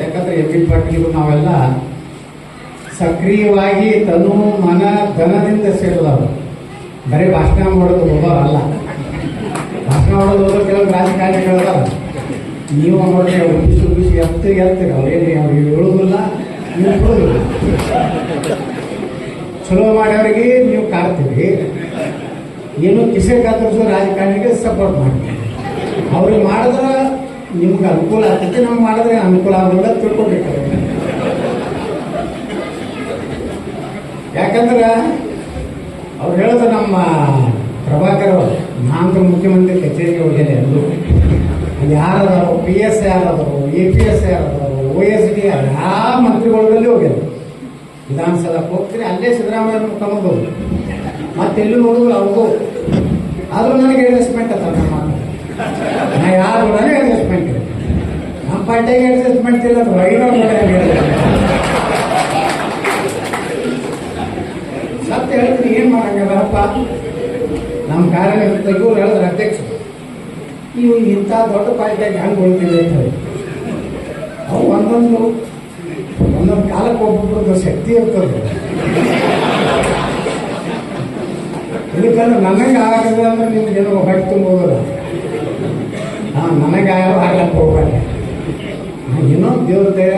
ಯಾಕಂದ್ರೆ M B Patil ನಾವೆಲ್ಲ ಸಕ್ರಿಯವಾಗಿ ತನು ಮನ ಧನದಿಂದ ಸೇರಿದವರು. ಬರೀ ಭಾಷಣ ಮಾಡೋದು ಒಬ್ಬರಲ್ಲ ಭಾಷಣ ಮಾಡೋದು ಕೆಲವು ರಾಜಕಾರಣಿಗಳದ ನೀವು ನೋಡಿ ಅವ್ರು ಬಿಸಿ ಬಿಸಿ ಎತ್ತಿಗೆ ಎತ್ತೀರಿ ಅವ್ರೇನು ಅವ್ರಿಗೆ ಹೇಳುವುದಿಲ್ಲ ನೀವು ಕೊಡೋದಿಲ್ಲ ಚಲೋ ಮಾಡೋರಿಗೆ ನೀವು ಕಾಡ್ತೀರಿ ಏನು ಕಿಸೆ ಕಾತರಿಸೋ ರಾಜಕಾರಣಿಗೆ ಸಪೋರ್ಟ್ ಮಾಡ್ತೀವಿ ಅವ್ರಿಗೆ ಮಾಡಿದ್ರೆ ನಿಮ್ಗೆ ಅನುಕೂಲ ಆಗ್ತೈತಿ, ನಮ್ಗೆ ಮಾಡಿದ್ರೆ ಅನುಕೂಲ ಆಗೋಲ್ಲ ತಿಳ್ಕೊಬೇಕು. ಯಾಕಂದ್ರೆ ಅವ್ರು ಹೇಳೋದು ನಮ್ಮ ಪ್ರಭಾಕರ್ ಅವರು, ನಾನು ಮುಖ್ಯಮಂತ್ರಿ ಕಚೇರಿಗೆ ಹೋಗಿದ್ದೆ ಎಲ್ಲರೂ ಯಾರದಾರೋ ಪಿ ಎಸ್ ಯಾರದಾರೋ ಎ ಪಿ ಎಸ್ ಯಾರದಾರೋ ಓ ಎಸ್ ಡಿ ಯಾರು ಯಾವ ಮಂತ್ರಿಗಳಲ್ಲಿ ಹೋಗ್ಯಾರ ವಿಧಾನಸಭೆ ಹೋಗ್ತೀರಿ, ಅಲ್ಲೇ ಸಿದ್ದರಾಮಯ್ಯ ಮತ್ತೆ ಎಲ್ಲೂ ನೋಡಿದ್ರು ಅವ್ರಿಗೂ ಆದರೂ ನನಗೆ ಇನ್ವೆಸ್ಟ್ಮೆಂಟ್ ಅಂತ ನಮ್ಮ ನಾ ಯಾರು ನನಗೆ ಅಡ್ಜಸ್ಟ್ಮೆಂಟ್ ಇಲ್ಲ. ನಮ್ಮ ಪಾರ್ಟಿಗೆ ಅಡ್ಜಸ್ಟ್ಮೆಂಟ್ ಇಲ್ಲ, ಅದು ಹೊರಗಿನ ಸತ್ಯ ಹೇಳಿದ್ರೆ ಏನು ಮಾಡಂಗಲ್ಲಪ್ಪ ನಮ್ಮ ಕಾರ್ಯಕರ್ತ ಇವ್ರು ಹೇಳಿದ್ರೆ ಅಧ್ಯಕ್ಷ ನೀವು ಇಂಥ ದೊಡ್ಡ ಪಾರ್ಟಿಯಾಗಿ ಹೆಂಗೆ ಉಳ್ತೀವಿ ಅಂತ ಅವು ಒಂದೊಂದು ಒಂದೊಂದು ಕಾಲಕ್ಕೆ ಒಬ್ಬೊಬ್ಬರದ್ದು ಶಕ್ತಿ ಇರ್ತದೆ. ಇದಕ್ಕಂದ್ರೆ ನನಗೆ ಆಗದೆ ಅಂದ್ರೆ ನಿಮ್ಗೆ ಏನೋ ಹೊಟ್ಟೆ ತುಂಬೋದಿಲ್ಲ. ಹಾಂ ನನಗೆ ಆಗಲ್ಲ ಆಗ್ಲಕ್ಕೆ ಹೋಗ್ಬೇಡ ಏನೋ ದೇವ್ರ ದಯ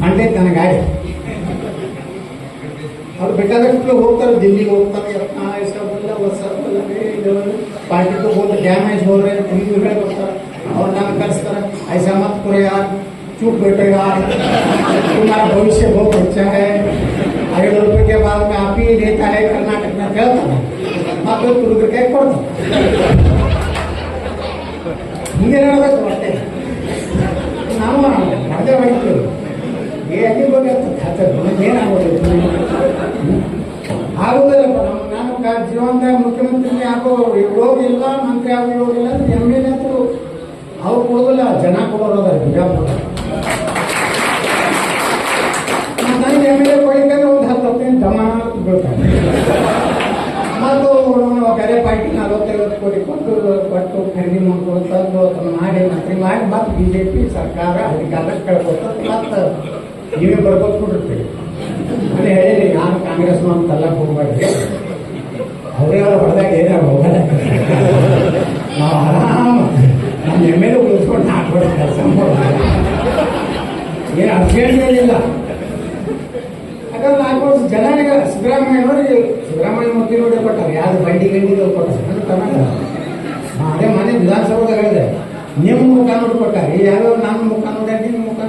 ಖಂಡಿತ ನನಗಾಗಿ ಅವ್ರು ಬೇಕಾದಷ್ಟು ಹೋಗ್ತಾರೆ ದಿಲ್ಲಿಗೆ ಹೋಗ್ತಾರೆ ಯತ್ನ ಹೆಸರಲ್ಲ ಹೊಸಲ್ಲ ಪಾರ್ಟಿಗೆ ಹೋದ್ರೆ ಡ್ಯಾಮೇಜ್ ಹೋದ್ರೆ ಟಿವಿಗಳೇ ಬರ್ತಾರೆ ಅವ್ರು ನಾನು ಕಳಿಸ್ತಾರೆ ಐಸಾ ಮತ್ ಪುರ ಯಾರ್ चूक बैठेगा तुम्हारा भविष्य बहुत अच्छा है ಐದು ರೂಪಾಯಿಗೆ बाद में आप ही देता है कर्नाटक में ಕೇಳ್ತಾರೆ ಮತ್ತೆ ತುರುಗಕ್ಕೆ ಕೊಡ್ತಾರೆ ಹಿಂಗೆ ಹೇಳಬೇಕು ಅಷ್ಟೇ ನಾವು ಬಗ್ಗೆ ಏನಾಗೋದು ಆಗುದಿಲ್ಲಪ್ಪ ನಮ್ಮ ನಾನು ಜೀವಂತ ಮುಖ್ಯಮಂತ್ರಿ ಆಗೋ ಹೋಗಿಲ್ಲ, ಮಂತ್ರಿ ಆಗಿ ಹೋಗಿಲ್ಲ ಎಂ ಎಲ್ ಅವ್ರು ಜನ ಕೊಡೋರು ಅದಾರೆ ಬಿಜಾಪುರ. ಎಂ ಎಲ್ ಎ ಕೊಡ್ಲಿಕ್ಕಂದ್ರೆ ಒಂದು ಹತ್ತು ಜಮಾನ ಬೀಳ್ತಾರೆ ಮತ್ತು ಕರೆ ಪಾರ್ಟಿ ನಲವತ್ತೈವತ್ತು ಕೋಟಿ ಕೊಟ್ಟು ಖರೀದಿ ಮಾಡ್ಕೊಂಡು ಅದನ್ನು ಮಾಡಿ ಮಂತ್ರಿ ಮಾಡಿ, ಮತ್ತೆ ಬಿ ಜೆ ಪಿ ಸರ್ಕಾರ ಅಧಿಕಾರಕ್ಕೆ ಕಳ್ಕೊತಾರೆ ಮತ್ತೆ ನೀವೇ ಬರ್ಬೋದು ಕೊಟ್ಟಿರ್ತೀವಿ ಅದೇ ಹೇಳಿರಿ ನಾನು ಕಾಂಗ್ರೆಸ್ ಅಂತಲ್ಲ ಹೋಗ್ಬೇಡ್ರಿ ಅವರೇ ಅವ್ರ ಹೊಡೆದಾಗ ಏನಾರ ಹೋಗಲ್ಲ. ನಾವು ಆರಾಮ. ನಮ್ಮ ಎಂ ಎಲ್ ಎ ಉಳಿಸ್ಕೊಂಡು ಹಾಕ್ಬಿಡೋ ಕೆಲಸ ಮಾಡ್ಬೋದು. ಏನು ಯಾಕಂದ್ರೆ ನಾಲ್ಕು ವರ್ಷ ಜನಾಂಗ ಸಿದ್ದರಾಮಯ್ಯ ನೋಡಿ ಸಿದ್ದರಾಮಯ್ಯ ಮೂರ್ತಿ ನೋಡಿ ಕೊಟ್ಟಾರೆ ಯಾರು ಬಂಡಿ ಗಂಡಿಗೆ ಕೊಟ್ಟಾರೆ ತನಕ. ಅದೇ ಮನೆ ವಿಧಾನಸೌಧದಾಗ ಹೇಳಿದೆ. ನಿಮ್ಮ ಮುಖ ನೋಡಿ ಕೊಟ್ಟಾರೆ ಯಾರೋ ನನ್ನ ಮುಖ ನೋಡ್ಯಾರ ನಿಮ್ಮ ಮುಖ?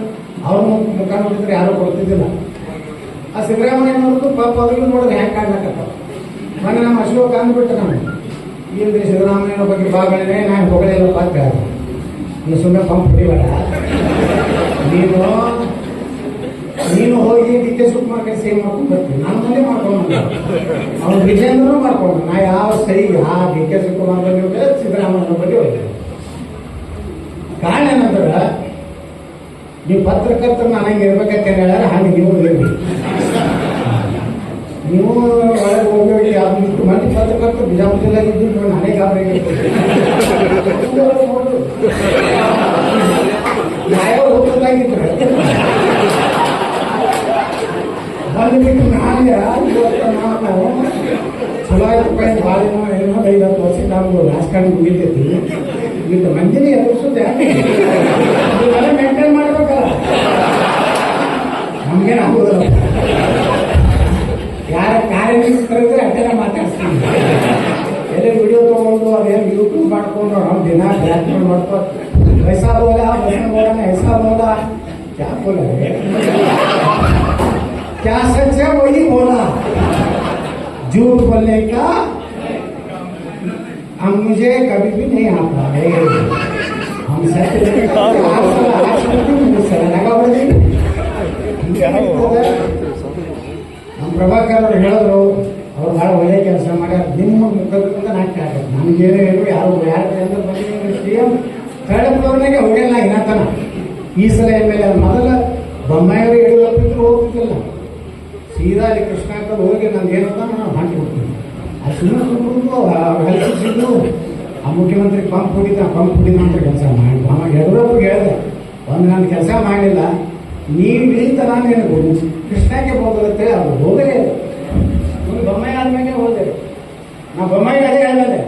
ಅವ್ರ ಮುಖ ನೋಡಿದ್ರೆ ಯಾರು ಕೊಡ್ತಿದ್ದಿಲ್ಲ. ಆ ಸಿದ್ದರಾಮಯ್ಯನವ್ರದ್ದು ಪಾಪ ಅವ್ರಿಗೂ ನೋಡಿದ್ರೆ ಹ್ಯಾಂಗೆ ಕಾಣ್ಲಕತ್ತ ಮೊನ್ನೆ ನಮ್ಮ ಅಶೋಕ್ ಅಂದ್ಬಿಟ್ಟು ನಮಗೆ. ಇಲ್ಲಿ ಸಿದ್ದರಾಮಯ್ಯನ ಬಗ್ಗೆ ಭಾಗಗಳೇ ನಾನು ಹೊಗಳೇ ಅಂತ ನೀ ನೀನು ಸುಮ್ಮನೆ ಪಂಪ್ ಹೊಡಿಬೇಡ. ನೀನು ಹೋಗಿ ಮಾರ್ಕೆಟ್ ಸೇವ್ ಮಾಡ್ಕೊಂಡು ಬರ್ತೀನಿ. ನಾನು ತಂದೆ ಮಾಡ್ಕೊಂಡು ಅವ್ರು ವಿಜೇಂದ್ರನು ಮಾಡ್ಕೊಂಡು ನಾ ಯಾವ ಸರಿ ಆ ಡಿ ಕೆ ಶಿವಕುಮಾರ್ ಬಗ್ಗೆ ಸಿದ್ದರಾಮಯ್ಯ ಬಗ್ಗೆ ಹೋಗಿಲ್ಲ ಕಾರಣ ಏನಂದ್ರೆ, ನೀವು ಪತ್ರಕರ್ತರು ನನಗೆ ಇರ್ಬೇಕಂತ ಹೇಳಿದ್ರೆ ಹಂಗೆ ನೀವು ಇರ್ಬೇಕು ನೀವು ಒಳಗೆ ಹೋಗಿ ಯಾವ್ದು ಮಂದಿ ಪತ್ರಕರ್ತರು ಬಿಜಾಪುರದಲ್ಲಿ ಇದ್ದು ಅಲ್ಲಿ ನಾನೇ ಇವತ್ತು ನಾನು ಚಲಾಯಿ ರೂಪಾಯಿ ಬಾಳೆನೋ ಏನೋ ಐವತ್ತು ವರ್ಷ ನಾವು ರಾಜಕಾರಣಿ ಮುಗಿತೈತಿ ಇವತ್ತು ಮಂದಿನೇ ಎದುರಿಸೋದು ಯಾಕೆ ಮೇಂಟೈನ್ ಮಾಡ್ಬೇಕಲ್ಲ ನಮ್ಗೇನು ಆಗೋದಿಲ್ಲ ಯಾರ ಕಾರ್ಯನಿರ್ವಹಿಸ್ತಾರೆ ಅದೆಲ್ಲ ಮಾತಾಡ್ತೀನಿ ಎಲ್ಲ ವಿಡಿಯೋ ತಗೊಂಡು ಅದೇನು ಯೂಟ್ಯೂಬ್ ಮಾಡ್ಕೊಂಡು ನಾವು ದಿನ ಬ್ಯಾಟ್ಮನ್ ಮಾಡ್ಕೋ ವಯಸ್ಸಾಗೋಲ್ಲ ವಯಸ್ಸಾಗೋಲ್ಲ ವಯಸ್ಸಾಗೋಲ್ಲ ಯಾಕೋಲ್ಲ क्या बोला रे क्या सच है वही बोला झूठ बोलने का हम मुझे कभी भी नहीं आता है हम सत्य बोलने का आज आज मुझे सरलगा बोली ನಮ್ಮ ಪ್ರಭಾಕರ್ ಅವ್ರು ಹೇಳಿದ್ರು ಅವ್ರು ಭಾಳ ಒಳ್ಳೆ ಕೆಲಸ ಮಾಡ್ಯಾರ ನಿಮ್ಮ ಮುಖದಿಂದ ನಾಟ್ಯ ಆಗತ್ತೆ ನಮ್ಗೇನು ಹೇಳು ಯಾರು ಯಾರು ಅಂದ್ರೆ ಬಂದು ಸಿ ಎಂ ಥರ್ಡ್ ಫ್ಲೋರ್ನಾಗೆ ಹೋಗಿಲ್ಲ ಇನ್ನತನ ಈ ಸಲ ಎಮ್ ಎಲ್ ಎ ಮೊದಲ ಬೊಮ್ಮಾಯಿಯವರು ಯಡಿಯೂರಪ್ಪ ಇದ್ರು ಹೋಗ್ತಿದ್ದಿಲ್ಲ ಸೀದಾ ಅಲ್ಲಿ ಕೃಷ್ಣಾಕರ್ ಹೋಗಿ ನಾನು ಏನಂತ ನಾನು ಹಾಕಿಬಿಡ್ತೀನಿ ಬಿಡ್ತೀನಿ ಆ ಸುಮ್ಮನೆ ಸುಮ್ಮನೆ ಹೆಲ್ಪ್ ಸಿದ್ದು ಆ ಮುಖ್ಯಮಂತ್ರಿ ಪಂಪ್ ಹೊಡಿತ ಪಂಪ್ ಹೊಡಿತ ಅಂತ ಕೆಲಸ ಮಾಡಿ. ಅವಾಗ ಯಡಿಯೂರಪ್ಪಗೆ ಹೇಳಿದೆ, ಒಂದು ನಾನು ಕೆಲಸ ಮಾಡಲಿಲ್ಲ ನೀವು ನಿಂತ ನಾನು ಏನು ಕೃಷ್ಣಕ್ಕೆ ಹೋಗುತ್ತೆ ಅದು ಹೋಗಲೇ. ಒಂದು ಬೊಮ್ಮಾಯಿ ಆದ್ಮೇಲೆ ಹೋದೆ. ನಾ ಬೊಮ್ಮಾಯಿ ಅದೇ ಹೇಳಿದೆ,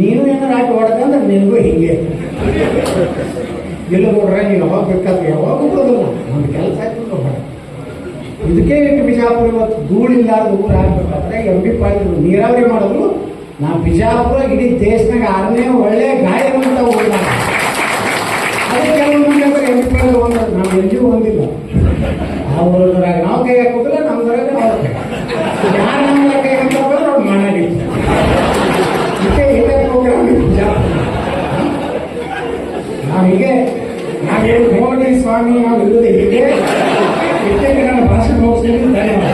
ನೀನು ಏನಾರು ಹಾಕಿ ಹೊಡೆದಂದ್ರೆ ನಿನಗೂ ಹಿಂಗೆ. ಇಲ್ಲ ನೋಡ್ರೆ, ನೀನು ಯಾವಾಗ ಬೇಕಾದ್ರೆ ಯಾವಾಗ ಬಿಡೋದಿಲ್ಲ ಒಂದು ಕೆಲಸ ಆಯ್ತು ನೋಡ್ರಿ. ಇದಕ್ಕೆ ಬಿಜಾಪುರ ಇವತ್ತು ಧೂಳಿಲ್ಲಾರ್ದ ಊರು ಆಗ್ಬೇಕಾದ್ರೆ ಎಂ ಬಿ ಪಾಟೀಲ್ ನೀರಾವರಿ ಮಾಡಿದ್ರು ನಾ ಬಿಜಾಪುರ ಇಡೀ ದೇಶನಾಗ ಆರನೇ ಒಳ್ಳೆ ಗಾಯ ಅಂತ ನಾವು. ಅಂದ್ರೆ ಎಂ ಬಿ ಪಾಟೀಲ್ ನಾವು ಎಲ್ಲಿಯೂ ಹೊಂದಿಲ್ಲ ಅವ್ರದ್ರಾಗ ನಾವು ಕೈ ಹಾಕೋದಿಲ್ಲ ಯಾರು ಕೈ ಹಾಕೋದ್ರೆ ಅವ್ರು ಮಾಡಿ ಪ್ರೋಗ್ರಾಮ್ ನಾವು ಹೀಗೆ ನಾವೇನು ಸ್ವಾಮಿ, ನಾವು ಇಲ್ಲದ Gracias.